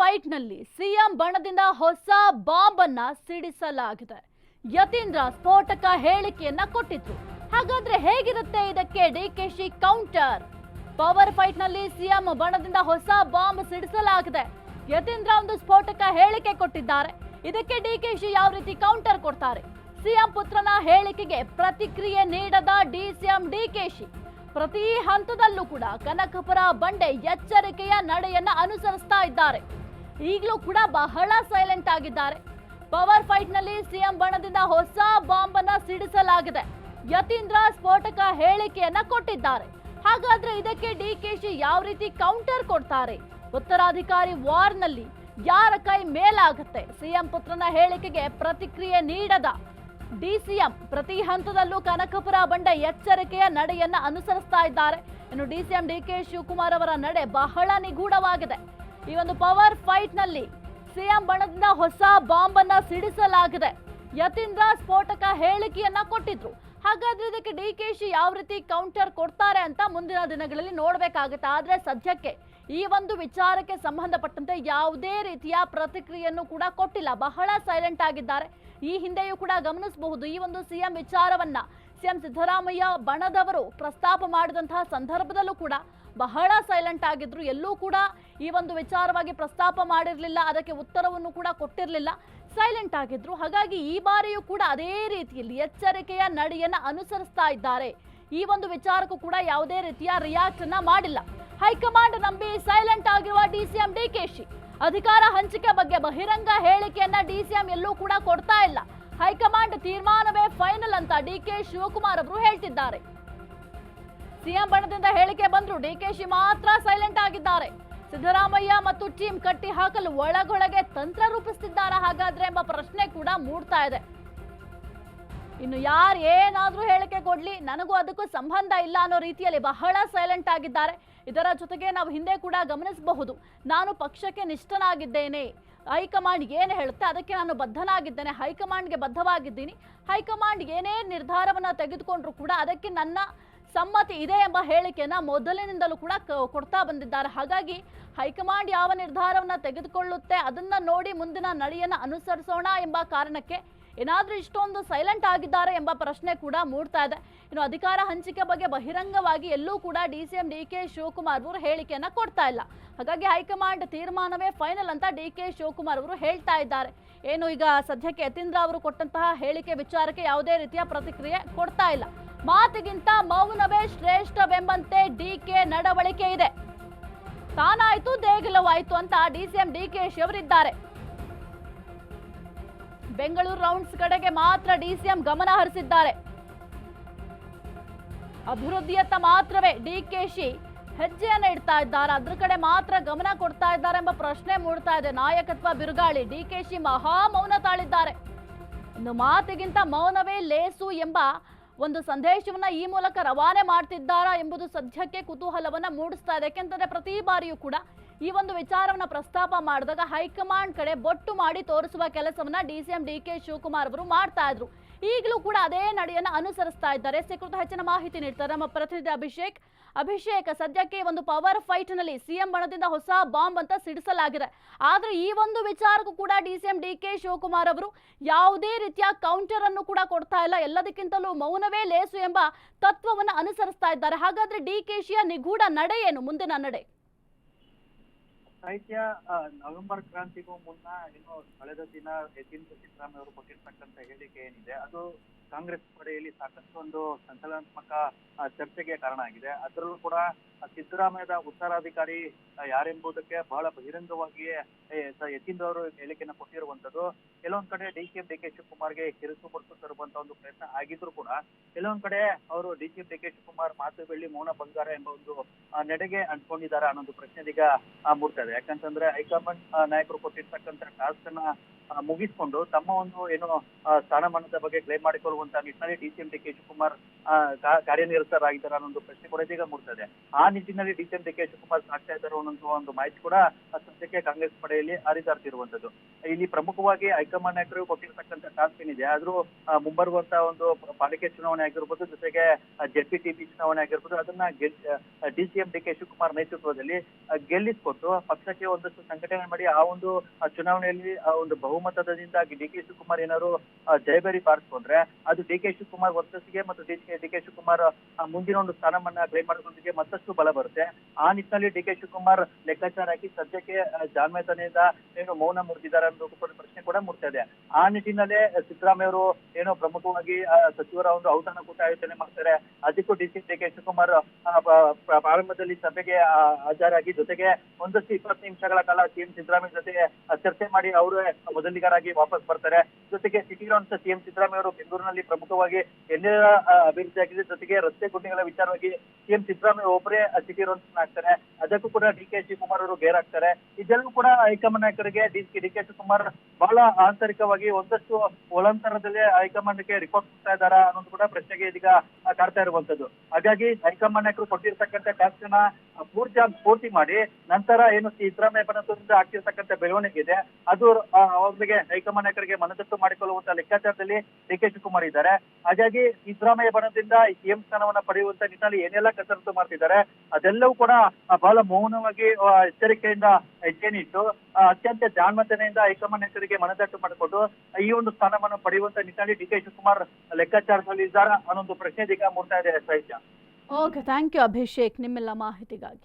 ಫೈಟ್ನಲ್ಲಿ CM ಬಣದಿಂದ ಹೊಸ bomb ಅನ್ನ ಸಿಡಿಸಲಾಗಿದೆ. ಯತೀಂದ್ರ ಸ್ಫೋಟಕ ಹೇಳಿಕೆಯನ್ನ ಕೊಟ್ಟಿದ್ರು. ಹಾಗಾದ್ರೆ ಹೇಗಿರುತ್ತೆ ಇದಕ್ಕೆ ಡಿಕೆಶಿ ಕೌಂಟರ್? ಪವರ್ ಫೈಟ್ನಲ್ಲಿ ಸಿಎಂ ಬಣದಿಂದ ಹೊಸ ಬಾಂಬ್ ಸಿಡಿಸಲಾಗಿದೆ. ಯತೀಂದ್ರ ಒಂದು ಸ್ಫೋಟಕ ಹೇಳಿಕೆ ಕೊಟ್ಟಿದ್ದಾರೆ. ಇದಕ್ಕೆ ಡಿಕೆಶಿ ಯಾವ ರೀತಿ ಕೌಂಟರ್ ಕೊಡ್ತಾರೆ? ಸಿಎಂ ಪುತ್ರನ ಹೇಳಿಕೆಗೆ ಪ್ರತಿಕ್ರಿಯೆ ನೀಡದ ಡಿಸಿಎಂ ಡಿಕೆಶಿ ಪ್ರತಿ ಹಂತದಲ್ಲೂ ಕೂಡ ಕನಕಪುರ ಬಂಡೆ ಎಚ್ಚರಿಕೆಯ ನಡೆಯನ್ನ ಅನುಸರಿಸ್ತಾ ಇದ್ದಾರೆ. ಈಗಲೂ ಕೂಡ ಬಹಳ ಸೈಲೆಂಟ್ ಆಗಿದ್ದಾರೆ. ಪವರ್ ಫೈಟ್ನಲ್ಲಿ ಸಿಎಂ ಬಣದಿಂದ ಹೊಸ ಬಾಂಬ್ ಅನ್ನ ಸಿಡಿಸಲಾಗಿದೆ. ಯತೀಂದ್ರ ಸ್ಫೋಟಕ ಹೇಳಿಕೆಯನ್ನ ಕೊಟ್ಟಿದ್ದಾರೆ. ಹಾಗಾದ್ರೆ ಇದಕ್ಕೆ ಡಿ ಕೆ ಶಿ ಯಾವ ರೀತಿ ಕೌಂಟರ್ ಕೊಡ್ತಾರೆ? ಉತ್ತರಾಧಿಕಾರಿ ವಾರ್ನಲ್ಲಿ ಯಾರ ಕೈ ಮೇಲಾಗುತ್ತೆ? ಸಿಎಂ ಪುತ್ರನ ಹೇಳಿಕೆಗೆ ಪ್ರತಿಕ್ರಿಯೆ ನೀಡದ ಡಿಸಿಎಂ ಪ್ರತಿ ಹಂತದಲ್ಲೂ ಕನಕಪುರ ಬಂಡ ಎಚ್ಚರಿಕೆಯ ನಡೆಯನ್ನ ಅನುಸರಿಸ್ತಾ ಇದ್ದಾರೆ. ಇನ್ನು ಡಿಸಿಎಂ ಡಿಕೆ ಶಿವಕುಮಾರ್ ಅವರ ನಡೆ ಬಹಳ ನಿಗೂಢವಾಗಿದೆ. ಈ ಒಂದು ಪವರ್ ಫೈಟ್ನಲ್ಲಿ ಸಿಎಂ ಬಣದಿಂದ ಹೊಸ ಬಾಂಬ್ ಅನ್ನ ಸಿಡಿಸಲಾಗಿದೆ. ಯತೀಂದ್ರ ಸ್ಫೋಟಕ ಹೇಳಿಕೆಯನ್ನ ಕೊಟ್ಟಿದ್ರು. ಹಾಗಾದ್ರೆ ಇದಕ್ಕೆ ಡಿ ಕೆ ಶಿ ಯಾವ ರೀತಿ ಕೌಂಟರ್ ಕೊಡ್ತಾರೆ ಅಂತ ಮುಂದಿನ ದಿನಗಳಲ್ಲಿ ನೋಡ್ಬೇಕಾಗುತ್ತೆ. ಆದ್ರೆ ಸದ್ಯಕ್ಕೆ ಈ ಒಂದು ವಿಚಾರಕ್ಕೆ ಸಂಬಂಧಪಟ್ಟಂತೆ ಯಾವುದೇ ರೀತಿಯ ಪ್ರತಿಕ್ರಿಯೆಯನ್ನು ಕೂಡ ಕೊಟ್ಟಿಲ್ಲ. ಬಹಳ ಸೈಲೆಂಟ್ ಆಗಿದ್ದಾರೆ. ಈ ಹಿಂದೆಯೂ ಕೂಡ ಗಮನಿಸಬಹುದು ಈ ಒಂದು ಸಿಎಂ ವಿಚಾರವನ್ನ. ಸಿಎಂ ಸಿದ್ದರಾಮಯ್ಯ ಬಣದವರು ಪ್ರಸ್ತಾಪ ಮಾಡಿದಂತಹ ಸಂದರ್ಭದಲ್ಲೂ ಕೂಡ ಬಹಳ ಸೈಲೆಂಟ್ ಆಗಿದ್ರು. ಎಲ್ಲೂ ಕೂಡ ಈ ಒಂದು ವಿಚಾರವಾಗಿ ಪ್ರಸ್ತಾಪ ಮಾಡಿರಲಿಲ್ಲ. ಅದಕ್ಕೆ ಉತ್ತರವನ್ನು ಕೂಡ ಕೊಟ್ಟಿರಲಿಲ್ಲ. ಸೈಲೆಂಟ್ ಆಗಿದ್ರು. ಹಾಗಾಗಿ ಈ ಬಾರಿಯೂ ಕೂಡ ಅದೇ ರೀತಿಯಲ್ಲಿ ಎಚ್ಚರಿಕೆಯ ನಡೆಯನ್ನು ಅನುಸರಿಸ್ತಾ ಇದ್ದಾರೆ. ಈ ಒಂದು ವಿಚಾರಕ್ಕೂ ಕೂಡ ಯಾವುದೇ ರೀತಿಯ ರಿಯಾಕ್ಟ್ ಅನ್ನ ಮಾಡಿಲ್ಲ. ಹೈಕಮಾಂಡ್ ನಂಬಿ ಸೈಲೆಂಟ್ ಆಗಿರುವ ಡಿಸಿಎಂ ಡಿಕೆಶಿ ಅಧಿಕಾರ ಹಂಚಿಕೆ ಬಗ್ಗೆ ಬಹಿರಂಗ ಹೇಳಿಕೆಯನ್ನ ಡಿಸಿಎಂ ಎಲ್ಲೂ ಕೂಡ ಕೊಡ್ತಾ ಇಲ್ಲ. ಹೈಕಮಾಂಡ್ ತೀರ್ಮಾನವೇ ಫೈನಲ್ ಅಂತ ಡಿಕೆ ಶಿವಕುಮಾರ್ ಅವರು ಹೇಳ್ತಿದ್ದಾರೆ. ಸಿಎಂ ಬಣದಿಂದ ಹೇಳಿಕೆ ಬಂದ್ರು ಡಿಕೆಶಿ ಮಾತ್ರ ಸೈಲೆಂಟ್ ಆಗಿದ್ದಾರೆ. ಸಿದ್ದರಾಮಯ್ಯ ಮತ್ತು ಟೀಮ್ ಕಟ್ಟಿ ಹಾಕಲು ಒಳಗೊಳಗೆ ತಂತ್ರ ರೂಪಿಸುತ್ತಿದ್ದಾರೆ ಹಾಗಾದ್ರೆ ಎಂಬ ಪ್ರಶ್ನೆ ಕೂಡ ಮೂಡ್ತಾ ಇದೆ. ಇನ್ನು ಯಾರು ಏನಾದ್ರೂ ಹೇಳಿಕೆ ಕೊಡ್ಲಿ, ನನಗೂ ಅದಕ್ಕೂ ಸಂಬಂಧ ಇಲ್ಲ ಅನ್ನೋ ರೀತಿಯಲ್ಲಿ ಬಹಳ ಸೈಲೆಂಟ್ ಆಗಿದ್ದಾರೆ. ಇದರ ಜೊತೆಗೆ ನಾವು ಹಿಂದೆ ಕೂಡ ಗಮನಿಸಬಹುದು. ನಾನು ಪಕ್ಷಕ್ಕೆ ನಿಷ್ಠನಾಗಿದ್ದೇನೆ. ಹೈಕಮಾಂಡ್ ಏನು ಹೇಳುತ್ತೆ ಅದಕ್ಕೆ ನಾನು ಬದ್ಧನಾಗಿದ್ದೇನೆ, ಹೈಕಮಾಂಡ್ಗೆ ಬದ್ಧವಾಗಿದ್ದೀನಿ. ಹೈಕಮಾಂಡ್ ಏನೇ ನಿರ್ಧಾರವನ್ನ ತೆಗೆದುಕೊಂಡ್ರು ಕೂಡ ಅದಕ್ಕೆ ನನ್ನ ಸಮ್ಮತಿ ಇದೆ ಎಂಬ ಹೇಳಿಕೆಯನ್ನ ಮೊದಲಿನಿಂದಲೂ ಕೂಡ ಕೊಡ್ತಾ ಬಂದಿದ್ದಾರೆ. ಹಾಗಾಗಿ ಹೈಕಮಾಂಡ್ ಯಾವ ನಿರ್ಧಾರವನ್ನ ತೆಗೆದುಕೊಳ್ಳುತ್ತೆ ಅದನ್ನ ನೋಡಿ ಮುಂದಿನ ನಡೆಯನ್ನ ಅನುಸರಿಸೋಣ ಎಂಬ ಕಾರಣಕ್ಕೆ ಏನಾದರೂ ಇಷ್ಟೊಂದು ಸೈಲೆಂಟ್ ಆಗಿದ್ದಾರೆ ಎಂಬ ಪ್ರಶ್ನೆ ಕೂಡ ಮೂಡ್ತಾ ಇದೆ. ಇನ್ನು ಅಧಿಕಾರ ಹಂಚಿಕೆ ಬಗ್ಗೆ ಬಹಿರಂಗವಾಗಿ ಎಲ್ಲೂ ಕೂಡ D C M D K Shivakumar ಅವರು ಹೇಳಿಕೆಯನ್ನ ಕೊಡ್ತಾ ಇಲ್ಲ. ಹಾಗಾಗಿ ಹೈಕಮಾಂಡ್ ತೀರ್ಮಾನವೇ ಫೈನಲ್ ಅಂತ ಡಿ ಕೆ ಶಿವಕುಮಾರ್ ಅವರು ಹೇಳ್ತಾ ಇದ್ದಾರೆ. ಏನು ಈಗ ಸದ್ಯಕ್ಕೆ ಯತೀಂದ್ರ ಅವರು ಕೊಟ್ಟಂತಹ ಹೇಳಿಕೆ ವಿಚಾರಕ್ಕೆ ಯಾವುದೇ ರೀತಿಯ ಪ್ರತಿಕ್ರಿಯೆ ಕೊಡ್ತಾ ಇಲ್ಲ. ಮಾತಿಗಿಂತ ಮೌನವೇ ಶ್ರೇಷ್ಠವೆಂಬಂತೆ ಡಿ ಕೆ ನಡವಳಿಕೆ ಇದೆ. ತಾನಾಯ್ತು ದೇಗುಲವಾಯಿತು ಅಂತ D C M D K Shi ಅವರಿದ್ದಾರೆ ಬೆಂಗಳೂರು ರೌಂಡ್ಸ್ ಕಡೆಗೆ ಮಾತ್ರ ಡಿಸಿಎಂ ಗಮನ ಹರಿಸಿದ್ದಾರೆ. ಅಭಿವೃದ್ಧಿಯತ್ತ ಮಾತ್ರವೇ ಡಿ ಡಿಕೆಶಿ ಹೆಜ್ಜೆಯನ್ನು ಇಡ್ತಾ ಇದ್ದಾರೆ. ಅದ್ರ ಕಡೆ ಮಾತ್ರ ಗಮನ ಕೊಡ್ತಾ ಇದ್ದಾರೆ ಎಂಬ ಪ್ರಶ್ನೆ ಮೂಡ್ತಾ ಇದೆ. ನಾಯಕತ್ವ ಬಿರುಗಾಳಿ ಡಿ ಕೆಶಿ ಮಹಾ ಮೌನ ತಾಳಿದ್ದಾರೆ ಇನ್ನು ಮಾತಿಗಿಂತ ಮೌನವೇ ಲೇಸು ಎಂಬ ಒಂದು ಸಂದೇಶವನ್ನ ಈ ಮೂಲಕ ರವಾನೆ ಮಾಡ್ತಿದ್ದಾರಾ ಎಂಬುದು ಸದ್ಯಕ್ಕೆ ಕುತೂಹಲವನ್ನ ಮೂಡಿಸ್ತಾ ಇದೆ. ಯಾಕೆಂತಂದ್ರೆ ಪ್ರತಿ ಬಾರಿಯೂ ಕೂಡ ಈ ಒಂದು ವಿಚಾರವನ್ನ ಪ್ರಸ್ತಾಪ ಮಾಡಿದಾಗ ಹೈಕಮಾಂಡ್ ಕಡೆ ಬೊಟ್ಟು ಮಾಡಿ ತೋರಿಸುವ ಕೆಲಸವನ್ನ D C M D K Shivakumar ಅವರು ಮಾಡ್ತಾ ಇದ್ರು. ಈಗಲೂ ಕೂಡ ಅದೇ ನಡೆಯನ್ನ ಅನುಸರಿಸ್ತಾ ಇದ್ದಾರೆ. ಸಿಕ್ಕೃತ ಹೆಚ್ಚಿನ ಮಾಹಿತಿ ನೀಡ್ತಾರೆ ನಮ್ಮ ಪ್ರತಿನಿಧಿ ಅಭಿಷೇಕ್. ಅಭಿಷೇಕ್, ಸದ್ಯಕ್ಕೆ ಒಂದು ಪವರ್ ಫೈಟ್ನಲ್ಲಿ ಸಿಎಂ ಬಣದಿಂದ ಹೊಸ ಬಾಂಬ್ ಅಂತ ಸಿಡಿಸಲಾಗಿದೆ. ಆದ್ರೆ ಈ ಒಂದು ವಿಚಾರಕ್ಕೂ ಕೂಡ D C M D K Shivakumar ಅವರು ಯಾವುದೇ ರೀತಿಯ ಕೌಂಟರ್ ಅನ್ನು ಕೂಡ ಕೊಡ್ತಾ ಇಲ್ಲ. ಎಲ್ಲದಕ್ಕಿಂತಲೂ ಮೌನವೇ ಲೇಸು ಎಂಬ ತತ್ವವನ್ನು ಅನುಸರಿಸ್ತಾ ಇದ್ದಾರೆ. ಹಾಗಾದ್ರೆ ಡಿ ಕೆ ಶಿಯ ನಿಗೂಢ ನಡೆ ಏನು ಮುಂದಿನ ನಡೆ. ಸಾಹಿತ್ಯ ನವೆಂಬರ್ ಕ್ರಾಂತಿಗೂ ಮುನ್ನ ಏನು ಕಳೆದ ದಿನ ಯತೀಂದ್ರ ಸಿದ್ದರಾಮಯ್ಯ ಅವರು ಕೊಟ್ಟಿರ್ತಕ್ಕಂತ ಹೇಳಿಕೆ ಏನಿದೆ ಅದು ಕಾಂಗ್ರೆಸ್ ಪಡೆಯಲ್ಲಿ ಸಾಕಷ್ಟು ಒಂದು ಸಂಚಲನಾತ್ಮಕ ಚರ್ಚೆಗೆ ಕಾರಣ ಆಗಿದೆ. ಅದರಲ್ಲೂ ಕೂಡ ಸಿದ್ದರಾಮಯ್ಯದ ಉತ್ತರಾಧಿಕಾರಿ ಯಾರೆಂಬುದಕ್ಕೆ ಬಹಳ ಬಹಿರಂಗವಾಗಿಯೇ ಯತೀಂದ್ರ ಅವರು ಹೇಳಿಕೆಯನ್ನು ಕೊಟ್ಟಿರುವಂತದ್ದು ಕೆಲವೊಂದ್ ಕಡೆ ಡಿ ಕೆ ಡಿ ಕೆ ಶಿವಕುಮಾರ್ಗೆ ಹಿರಿಸು ಮುಡಿಸು ತರುವಂತ ಒಂದು ಪ್ರಯತ್ನ ಆಗಿದ್ರು ಕೂಡ ಕೆಲವೊಂದ್ ಕಡೆ ಅವರು D K D K Shivakumar ಮಾತು ಬೆಳ್ಳಿ ಮೌನ ಬಂಗಾರ ಎಂಬ ಒಂದು ನಡೆಗೆ ಅಂಟ್ಕೊಂಡಿದ್ದಾರೆ ಅನ್ನೋದು ಪ್ರಶ್ನೆ ಇದೀಗ ಆ, ಮೂಡ್ತಾ ಯಾಕಂತಂದ್ರೆ ಹೈಕಮಾಂಡ್ ನಾಯಕರು ಕೊಟ್ಟಿರ್ತಕ್ಕಂಥ ಟಾಸ್ಕ್ ಅನ್ನ ಮುಗಿಸ್ಕೊಂಡು ತಮ್ಮ ಒಂದು ಏನು ಸ್ಥಾನಮಾನದ ಬಗ್ಗೆ ಕ್ಲೇಮ್ ಮಾಡಿಕೊಳ್ಳುವಂತ ನಿಟ್ಟಿನಲ್ಲಿ ಡಿಸಿಎಂ ಡಿ ಕೆ ಶಿವಕುಮಾರ್ ಕಾರ್ಯನಿರತರಾಗಿದ್ದಾರೆ ಅನ್ನೋ ಒಂದು ಪ್ರಶ್ನೆ ಕೂಡ ಇದೀಗ ಮೂಡ್ತದೆ. ಆ ನಿಟ್ಟಿನಲ್ಲಿ D C M D K Shivakumar ಸಾಕ್ತಾ ಇದ್ದಾರೆ ಅನ್ನೋ ಒಂದು ಮಾಹಿತಿ ಕೂಡ ಸದ್ಯಕ್ಕೆ ಕಾಂಗ್ರೆಸ್ ಪಡೆಯಲ್ಲಿ ಹರಿದಾಡ್ತಿರುವಂತದ್ದು ಇಲ್ಲಿ ಪ್ರಮುಖವಾಗಿ ಹೈಕಮಾಂಡ್ ನಾಯಕರು ಕೊಟ್ಟಿರ್ತಕ್ಕಂಥ ಟಾಸ್ಕ್ ಏನಿದೆ, ಆದ್ರೂ ಮುಂಬರುವಂತಹ ಒಂದು ಪಾಲಿಕೆ ಚುನಾವಣೆ ಆಗಿರ್ಬೋದು, ಜೊತೆಗೆ ಜೆಪಿ ಟಿಪಿ ಚುನಾವಣೆ ಆಗಿರ್ಬೋದು, ಅದನ್ನ D C M D K Shivakumar ನೇತೃತ್ವದಲ್ಲಿ ಗೆಲ್ಲಿಸ್ಕೊಟ್ಟು ಪಕ್ಷಕ್ಕೆ ಒಂದಷ್ಟು ಸಂಘಟನೆ ಮಾಡಿ ಆ ಒಂದು ಚುನಾವಣೆಯಲ್ಲಿ ಆ ಒಂದು ಬಹುಮತದಿಂದಾಗಿ ಡಿ ಕೆ ಶಿವಕುಮಾರ್ ಏನಾದ್ರು ಜಯಭೇರಿ ಬಾರಿಸ್ಕೊಂಡ್ರೆ ಅದು ಡಿ ಕೆ ಶಿವಕುಮಾರ್ ವರ್ಚಸ್ಸಿಗೆ ಮತ್ತು ಡಿ ಕೆ ಶಿವಕುಮಾರ್ ಮುಂದಿನ ಒಂದು ಸ್ಥಾನಮಾನ ಕ್ಲೈಮ್ ಮಾಡೋದ್ರೊಂದಿಗೆ ಮತ್ತಷ್ಟು ಬಲ ಬರುತ್ತೆ. ಆ ನಿಟ್ಟಿನಲ್ಲಿ ಡಿ ಕೆ ಶಿವಕುಮಾರ್ ಲೆಕ್ಕಾಚಾರ ಹಾಕಿ ಸದ್ಯಕ್ಕೆ ಆ, ಜಾನ್ಮತನೆಯಿಂದ ಏನು ಮೌನ ಮುರಿದಿದ್ದಾರೆ ಅನ್ನೋ ಪ್ರಶ್ನೆ ಕೂಡ ಮೂಡ್ತಾ ಇದೆ. ಆ ನಿಟ್ಟಿನಲ್ಲೇ ಸಿದ್ದರಾಮಯ್ಯ ಅವರು ಏನೋ ಪ್ರಮುಖವಾಗಿ ಸಚಿವರ ಒಂದು ಔತಣಕೂಟ ಆಯೋಜನೆ ಮಾಡ್ತಾರೆ. ಅದಕ್ಕೂ D C D K Shivakumar ಪ್ರಾರಂಭದಲ್ಲಿ ಸಭೆಗೆ ಹಾಜರಾಗಿ ಜೊತೆಗೆ ಒಂದಷ್ಟು ಇಪ್ಪತ್ತು ನಿಮಿಷಗಳ ಕಾಲ ಸಿಎಂ ಸಿದ್ದರಾಮಯ್ಯ ಜೊತೆಗೆ ಚರ್ಚೆ ಮಾಡಿ ಅವರೇ ಮೊದಲಿಗರಾಗಿ ವಾಪಸ್ ಬರ್ತಾರೆ. ಜೊತೆಗೆ ಸಿಟಿ ಗ್ರೌಂಡ್ಸ್ ಸಿಎಂ ಸಿದ್ದರಾಮಯ್ಯ ಅವರು ಬೆಂಗಳೂರಿನಲ್ಲಿ ಪ್ರಮುಖವಾಗಿ ಎಲ್ಲ ಅಭಿವೃದ್ಧಿ ಆಗಿದೆ. ಜೊತೆಗೆ ರಸ್ತೆ ಗುಂಡಿಗಳ ವಿಚಾರವಾಗಿ ಸಿಎಂ ಸಿದ್ದರಾಮಯ್ಯ ಒಬ್ಬರೇ ಸಿಟಿ ಆಗ್ತಾರೆ. ಅದಕ್ಕೂ ಕೂಡ ಡಿ ಕೆ ಶಿವಕುಮಾರ್ ಅವರು ಗೇರಾಗ್ತಾರೆ. ಇದೆಲ್ಲವೂ ಕೂಡ ಹೈಕಮಾಂಡ್ ನಾಯಕರಿಗೆ ಡಿ ಕೆ ಶಿವಕುಮಾರ್ ಬಹಳ ಆಂತರಿಕವಾಗಿ ಒಂದಷ್ಟು ಒಳಂತರದಲ್ಲಿ ಹೈಕಮಾಂಡ್ಗೆ ರಿಪೋರ್ಟ್ ಕೊಡ್ತಾ ಇದ್ದಾರಾ ಅನ್ನೋದು ಕೂಡ ಪ್ರಶ್ನೆಗೆ ಇದೀಗ ಕಾಡ್ತಾ ಇರುವಂತದ್ದು. ಹಾಗಾಗಿ ಹೈಕಮಾಂಡ್ ನಾಯಕರು ಕೊಟ್ಟಿರ್ತಕ್ಕಂಥ ನ ಪೂರ್ತಿ ಪೂರ್ತಿ ಮಾಡಿ ನಂತರ ಏನು ಸಿದ್ದರಾಮಯ್ಯ ಬಣದಿಂದ ಆಗ್ತಿರ್ತಕ್ಕಂಥ ಬೆಳವಣಿಗೆ ಇದೆ. ಅದು ಅವರಿಗೆ ಅವ್ರಿಗೆ ಹೈಕಮಾಂಡ್ ನಾಯಕರಿಗೆ ಮನದಟ್ಟು ಮಾಡಿಕೊಳ್ಳುವಂತ ಲೆಕ್ಕಾಚಾರದಲ್ಲಿ ಡಿ ಕೆ ಶಿವಕುಮಾರ್ ಇದ್ದಾರೆ. ಹಾಗಾಗಿ ಸಿದ್ದರಾಮಯ್ಯ ಬಣದಿಂದ ಸಿಎಂ ಸ್ಥಾನವನ್ನ ಪಡೆಯುವಂತ ನಿಟ್ಟಿನಲ್ಲಿ ಏನೆಲ್ಲ ಕಸರತ್ತು ಮಾಡ್ತಿದ್ದಾರೆ ಅದೆಲ್ಲವೂ ಕೂಡ ಬಹಳ ಮೌನವಾಗಿ ಎಚ್ಚರಿಕೆಯಿಂದ ಆ, ಅತ್ಯಂತ ಜಾಣ್ಮತನೆಯಿಂದ ಹೈಕಮಾಂಡ್ ಹೆಸರಿಗೆ ಮನದಟ್ಟು ಮಾಡಿಕೊಂಡು ಈ ಒಂದು ಸ್ಥಾನವನ್ನು ಪಡೆಯುವಂತ ನಿಟ್ಟಿನಲ್ಲಿ ಡಿ ಕೆ ಶಿವಕುಮಾರ್ ಲೆಕ್ಕಾಚಾರದಲ್ಲಿ ಇದ್ದಾರಾ ಅನ್ನೊಂದು ಪ್ರಶ್ನೆ ಈಗ ಮೂಡ್ತಾ ಇದೆ ಸಾಹಿತ್ಯ ಓಕೆ ಥ್ಯಾಂಕ್ ಯು ಅಭಿಷೇಕ್ ನಿಮ್ಮೆಲ್ಲ ಮಾಹಿತಿಗಾಗಿ.